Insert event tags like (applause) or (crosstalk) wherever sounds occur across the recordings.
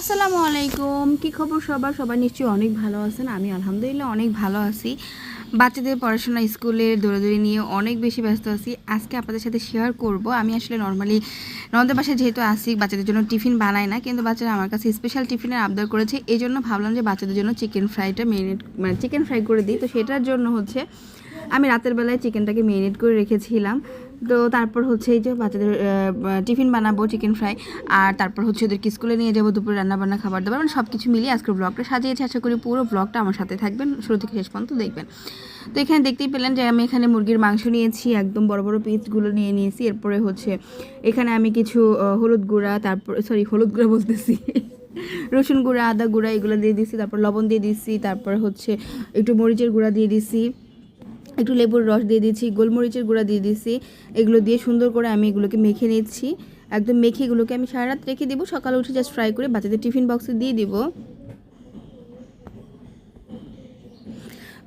আসসালামু আলাইকুম। কি খবর সবার? সবাই নিশ্চয়ই অনেক ভালো আছেন। আমি আলহামদুলিল্লাহ অনেক ভালো আছি। বাচ্চাদের পড়াশোনা, স্কুলের দৌড়াদৌড়ি নিয়ে অনেক বেশি ব্যস্ত আছি। আজকে আপনাদের সাথে শেয়ার করব। আমি আসলে নর্মালি ননদের বাসায় যেহেতু আসি বাচ্চাদের জন্য টিফিন বানাই না, কিন্তু বাচ্চারা আমার কাছে স্পেশাল টিফিনের আবদার করেছে। এই জন্য ভাবলাম যে বাচ্চাদের জন্য চিকেন ফ্রাইটা মেরিনেট মানে চিকেন ফ্রাই করে দিই। তো সেটার জন্য হচ্ছে, আমি রাতের বেলায় চিকেনটাকে মেরিনেট করে রেখেছিলাম। তো তারপর হচ্ছে এই যে বাচ্চাদের টিফিন বানাবো চিকেন ফ্রাই আর তারপর হচ্ছে ওদেরকে স্কুলে নিয়ে যাব, দুপুরে রান্নাবান্না, খাবার দাবার মানে সব কিছু মিলিয়ে আজকের ব্লগটা সাজিয়েছি। আশা করি পুরো ব্লগটা আমার সাথে থাকবেন, শুরু থেকে শেষ পর্যন্ত দেখবেন। তো এখানে দেখতেই পেলেন যে আমি এখানে মুরগির মাংস নিয়েছি, একদম বড় বড় পিসগুলো নিয়ে নিয়েছি। এরপরে হচ্ছে এখানে আমি কিছু হলুদ গুঁড়া, তারপর সরি হলুদ গুঁড়া বলতেছি। (laughs) রসুন গুঁড়া, আদা গুঁড়া, এগুলো দিয়ে দিছি, তারপর লবণ দিয়ে দিছি, তারপর হচ্ছে একটু মরিচের গুঁড়া দিয়ে দিছি। একটু লেবুর রস দিয়ে দিচ্ছি গোলমরিচের গুঁড়া দিয়ে দিচ্ছি এগুলো দিয়ে সুন্দর করে আমি এগুলোকে মেখে নিচ্ছি। একদম মেখে এগুলোকে আমি সারা রাত রেখে দিব, সকালে উঠে জাস্ট ফ্রাই করে বাচ্চাদের টিফিন বক্সে দিয়ে দিব।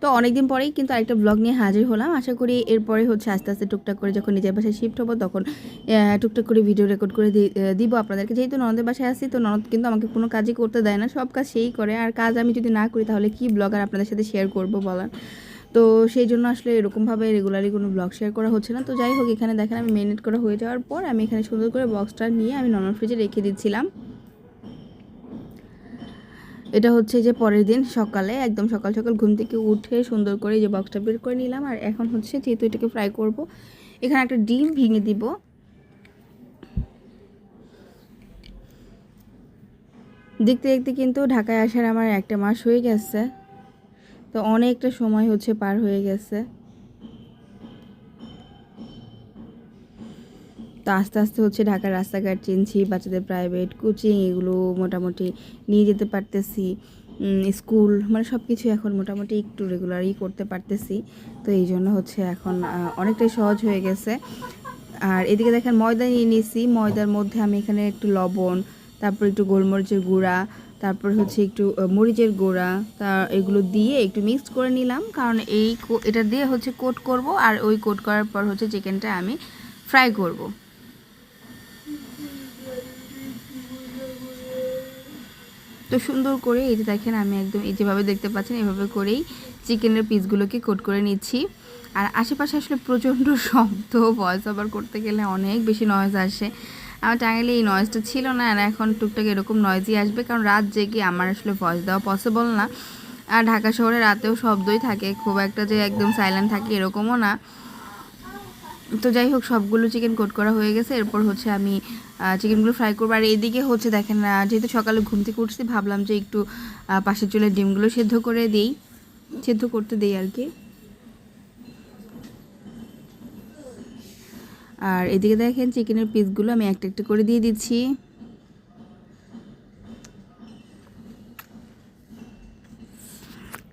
তো অনেকদিন পরেই কিন্তু আরেকটা ব্লগ নিয়ে হাজির হলাম। আশা করি এরপরে হচ্ছে আস্তে আস্তে টুকটাক করে যখন নিজের বাসায় শিফট হব তখন টুকটাক করে ভিডিও রেকর্ড করে দিব। আপনাদেরকে যেহেতু ননদের বাসায় আসি তো ননদ কিন্তু আমাকে কোনো কাজই করতে দেয় না, সব কাজ সেই করে। আর কাজ আমি যদি না করি তাহলে কি ব্লগ আর আপনাদের সাথে শেয়ার করব বলার? তো সেই জন্য আসলে এরকমভাবে রেগুলারলি কোনো ব্লগ শেয়ার করা হচ্ছে না। তো যাই হোক, এখানে দেখেন আমি মেনেট করা হয়ে যাওয়ার পর আমি এখানে সুন্দর করে বক্সটা নিয়ে আমি নর্মাল ফ্রিজে রেখে দিচ্ছিলাম। এটা হচ্ছে যে পরের দিন সকালে, একদম সকাল সকাল ঘুম থেকে উঠে সুন্দর করে যে বক্সটা বের করে নিলাম। আর এখন হচ্ছে যেহেতু এটাকে ফ্রাই করব, এখানে একটা ডিম ভেঙে দিব। দেখতে দেখতে কিন্তু ঢাকায় আসার আমার একটা মাস হয়ে গেছে। তো অনেকটা সময় হচ্ছে পার হয়ে গেছে। তো আস্তে আস্তে হচ্ছে ঢাকার রাস্তাঘাট চিনছি, বাচ্চাদের প্রাইভেট কোচিং এগুলো মোটামুটি নিয়ে যেতে পারতেছি। স্কুল মানে সব কিছু এখন মোটামুটি একটু রেগুলারই করতে পারতেছি। তো এই জন্য হচ্ছে এখন অনেকটাই সহজ হয়ে গেছে। আর এদিকে দেখেন ময়দা নিয়ে নিয়েছি ময়দার মধ্যে আমি এখানে একটু লবণ, তারপর একটু গোলমরিচের গুঁড়া তারপর হচ্ছে একটু মরিচের গুঁড়া, তা এগুলো দিয়ে একটু মিক্স করে নিলাম। কারণ এই এটা দিয়ে হচ্ছে কোট করব আর ওই কোট করার পর হচ্ছে চিকেনটা আমি ফ্রাই করব। তো সুন্দর করে এই যে দেখেন, আমি একদম এই যেভাবে দেখতে পাচ্ছেন, এভাবে করেই চিকেনের পিসগুলোকে কোট করে নিচ্ছি। আর আশেপাশে আসলে প্রচণ্ড শব্দ ভয়েস ওভার করতে গেলে অনেক বেশি নয়েজ আসে। আমার টাঙ্গাইলে এই নয়েজটা ছিল না আর এখন টুকটাক এরকম নয়েজই আসবে, কারণ রাত জেগে আমার আসলে ভয়েস দেওয়া পসিবল না। আর ঢাকা শহরে রাতেও শব্দই থাকে, খুব একটা যে একদম সাইলেন্ট থাকে এরকমও না। তো যাই হোক, সবগুলো চিকেন কোট করা হয়ে গেছে, এরপর হচ্ছে আমি চিকেনগুলো ফ্রাই করব। আর এইদিকে হচ্ছে দেখেন যেহেতু সকালে ঘুম থেকে উঠছি, ভাবলাম যে একটু পাশের চুলের ডিমগুলো সেদ্ধ করে দিই। সেদ্ধ করতে দিই আর কি। আর এদিকে দেখেন চিকেনের পিসগুলো আমি একটা একটা করে দিয়ে দিচ্ছি।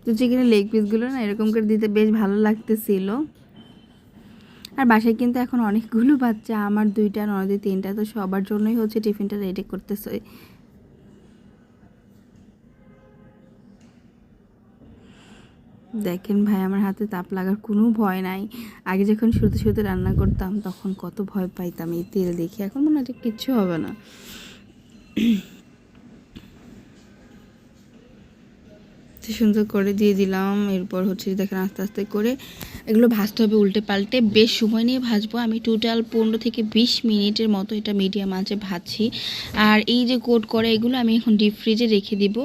তো চিকেনের লেগ পিসগুলো না এরকম করে দিতে বেশ ভালো লাগতেছিল। আর বাসায় কিন্তু এখন অনেকগুলো বাচ্চা, আমার দুইটা নদী তিনটা, তো সবার জন্যই হচ্ছে টিফিনটা রেডি করতেছে। দেখেন ভাই, আমার হাতে তাপ লাগার কোনো ভয় নাই। আগে যখন শুরুতে শুরুতে রান্না করতাম, তখন কত ভয় পাইতাম এই তেল দেখে। এখন মনে হচ্ছে কিচ্ছু হবে না। তো সুন্দর করে দিয়ে দিলাম। এরপর হচ্ছে দেখেন আস্তে আস্তে করে এগুলো ভাজতে হবে উল্টে পাল্টে। বেশ সময় নিয়ে ভাজবো। আমি টোটাল পনেরো থেকে বিশ মিনিটের মতো এটা মিডিয়াম আঁচে ভাজছি। আর এই যে কোট করে এগুলো আমি এখন ডিপ ফ্রিজে রেখে দিব।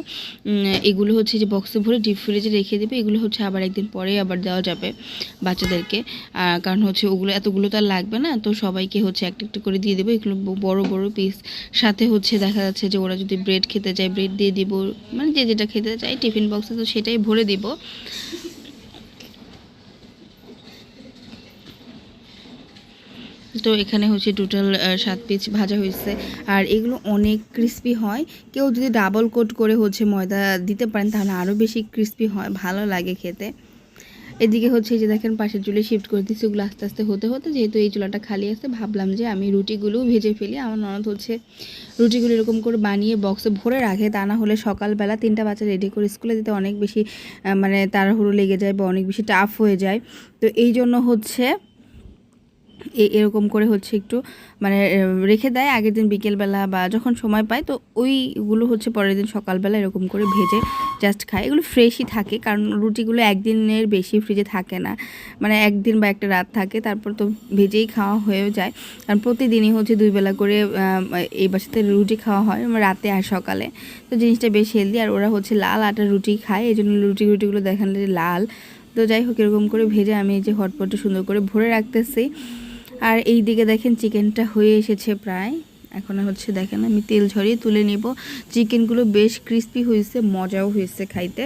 এগুলো হচ্ছে যে বক্সে ভরে ডিপ ফ্রিজে রেখে দেবে। এগুলো হচ্ছে আবার একদিন পরে আবার দেওয়া যাবে বাচ্চাদেরকে। কারণ হচ্ছে ওগুলো এতগুলো তো আর লাগবে না। তো সবাইকে হচ্ছে একটা একটা করে দিয়ে দেবো। এগুলো বড় বড় পিস সাথে হচ্ছে দেখা যাচ্ছে যে ওরা যদি ব্রেড খেতে চায় ব্রেড দিয়ে দিব। মানে যে যেটা খেতে চায় টিফিন বক্সে তো সেটাই ভরে দিব। তো এখানে হচ্ছে টোটাল সাত পিস ভাজা হয়েছে। আর এগুলো অনেক ক্রিস্পি হয়। কেউ যদি ডাবল কোট করে হচ্ছে ময়দা দিতে পারেন, তাহলে আরও বেশি ক্রিস্পি হয়, ভালো লাগে খেতে। এদিকে হচ্ছে এই যে দেখেন পাশের চুলে শিফট করে দিচ্ছি ওগুলো আস্তে আস্তে হতে হতে যেহেতু এই চুলাটা খালি আছে, ভাবলাম যে আমি রুটিগুলো ভেজে ফেলি। আমার ননদ হচ্ছে রুটিগুলো এরকম করে বানিয়ে বক্সে ভরে রাখে, তা না হলে সকালবেলা তিনটা বাচ্চা রেডি করে স্কুলে যেতে অনেক বেশি মানে তাড়াহুড়ো লেগে যায় বা অনেক বেশি টাফ হয়ে যায়। তো এই জন্য হচ্ছে এরকম করে হচ্ছে একটু মানে রেখে দেয় আগের দিন বিকেলবেলা বা যখন সময় পায়, তো ওইগুলো হচ্ছে পরের দিন সকালবেলা এরকম করে ভেজে জাস্ট খায়। এগুলো ফ্রেশই থাকে কারণ রুটিগুলো একদিনের বেশি ফ্রিজে থাকে না। মানে একদিন বা একটা রাত থাকে, তারপর তো ভেজেই খাওয়া হয়েও যায়। কারণ প্রতিদিনই হচ্ছে দুই বেলা করে এই বাসাতে রুটি খাওয়া হয় রাতে আর সকালে। তো জিনিসটা বেশ হেলদি আর ওরা হচ্ছে লাল আটার রুটি খায় এই জন্য রুটি রুটিগুলো দেখালে লাল। তো যাই হোক, এরকম করে ভেজে আমি এই যে হটপটে সুন্দর করে ভরে রাখতেছি। আর এই দিকে দেখেন চিকেনটা হয়ে এসেছে প্রায়। এখন হচ্ছে দেখেন আমি তেল ঝরিয়ে তুলে নিব। চিকেনগুলো বেশ ক্রিস্পি হয়েছে, মজাও হয়েছে খাইতে।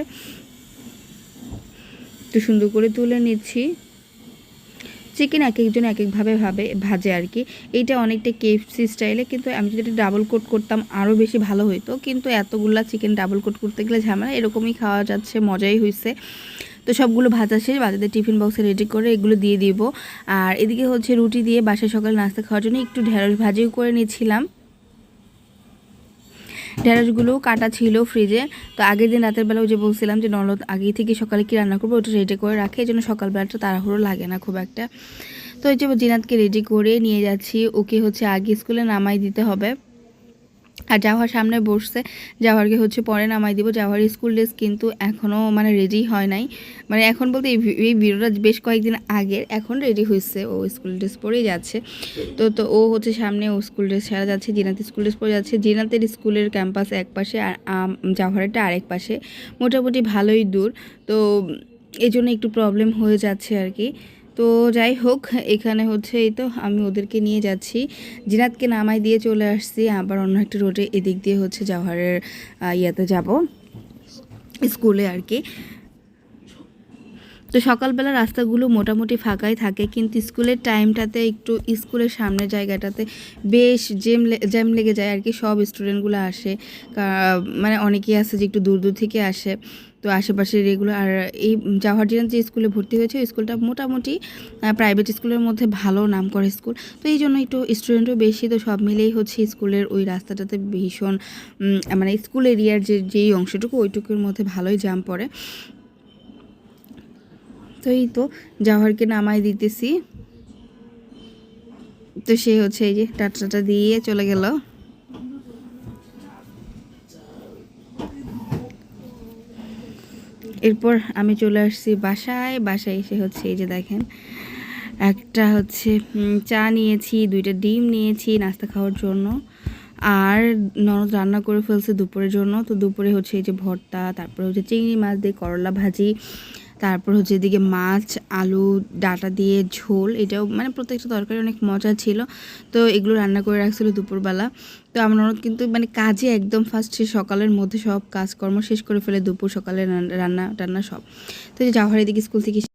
তো সুন্দর করে তুলে নিচ্ছি। চিকেন এক একজন এক একভাবে ভাবে, ভাজে আর কি। এইটা অনেকটা কেএফসি স্টাইলে কিন্তু আমি যদি ডাবল কোট করতাম আরও বেশি ভালো হতো কিন্তু এতগুলা চিকেন ডাবল কোট করতে গেলে ঝামেলা, এরকমই খাওয়া যাচ্ছে, মজাই হয়েছে তো সবগুলো ভাজা শেষ বাজাদের টিফিন বক্সে রেডি করে এগুলো দিয়ে দিব। আর এদিকে হচ্ছে রুটি দিয়ে বাসায় সকালে নাস্তা খাওয়ার জন্য একটু ঢেঁড়স ভাজিও করে নিয়েছিলাম। ঢেঁড়সগুলোও কাটা ছিল ফ্রিজে। তো আগের দিন রাতের বেলা ওই যে বলছিলাম যে ননদ আগে থেকে সকালে কি রান্না করব ওটা রেডি করে রাখে এই জন্য সকালবেলাটা তাড়াহুড়ো লাগে না খুব একটা। তো এই যে জিনাতকে রেডি করে নিয়ে যাচ্ছি, ওকে হচ্ছে আগে স্কুলে নামাই দিতে হবে। আর জাওয়ার সামনে বসছে। জাওয়ারকে হচ্ছে পরে নামাই দিব। জাওয়ার স্কুল ড্রেস কিন্তু এখনও মানে রেডি হয় নাই। মানে এখন বলতে এই ভিডিওটা বেশ কয়েকদিন আগের। এখন রেডি হয়েছে। ও স্কুল ড্রেস পরেই যাচ্ছে। তো তো ও হচ্ছে সামনে ও স্কুল ড্রেস ছাড়া যাচ্ছে। জিনাত স্কুল ড্রেস পরে যাচ্ছে। জিনাতের স্কুলের ক্যাম্পাস এক পাশে আর জাওহারেরটা আরেক পাশে। মোটামুটি ভালোই দূর। তো এই জন্য একটু প্রবলেম হয়ে যাচ্ছে আর কি। তো যাই হোক, এখানে হচ্ছে এই তো আমি ওদেরকে নিয়ে যাচ্ছি। জিনাতকে নামাই দিয়ে চলে আসছি, আবার অন্য একটা রোডে এদিক দিয়ে হচ্ছে জাওহারের ইয়েতে যাব, স্কুলে আর কি। তো সকালবেলা রাস্তাগুলো মোটামুটি ফাঁকাই থাকে, কিন্তু স্কুলের টাইমটাতে একটু স্কুলের সামনের জায়গাটাতে বেশ জ্যাম জ্যাম লেগে যায় আর কি, সব স্টুডেন্টগুলো আসে। মানে অনেকেই আছে যে একটু দূর দূর থেকে আসে। তো আশেপাশে রেগুলো আর এই জিনাত যে স্কুলে ভর্তি হয়েছে স্কুলটা মোটামুটি প্রাইভেট স্কুলের মধ্যে ভালো নাম করে স্কুল। তো এই জন্য একটু স্টুডেন্টও বেশি, তো সব মিলেই হচ্ছে স্কুলের ওই রাস্তাটাতে ভীষণ মানে স্কুল এরিয়ার যে, যেই অংশটুকু, ওইটুকুর মধ্যে ভালোই জাম পড়ে। তো এই তো জাওহারকে নামাই দিতেছি। তো সে হচ্ছে এই যে টাটাটা দিয়ে চলে গেল। এরপর আমি চলে আসছি বাসায়। বাসায় এসে হচ্ছে এই যে দেখেন, একটা হচ্ছে চা নিয়েছি, দুইটা ডিম নিয়েছি নাস্তা খাওয়ার জন্য। আর ননদ রান্না করে ফেলছে দুপুরের জন্য। তো দুপুরে হচ্ছে এই যে ভর্তা, তারপরে হচ্ছে চিংড়ি মাছ দিয়ে করলা ভাজি তারপর হচ্ছে এদিকে মাছ, আলু, ডাটা দিয়ে ঝোল, এটাও মানে প্রত্যেকটা তরকারি অনেক মজা ছিল। তো এগুলো রান্না করে রাখছিল দুপুরবেলা। তো আমার ননদ কিন্তু মানে কাজে একদম ফার্স্ট সে সকালের মধ্যে সব কাজকর্ম শেষ করে ফেলে দুপুর সকালে রান্না টান্না সব। তো এই যে জাওহার এদিকে স্কুল থেকে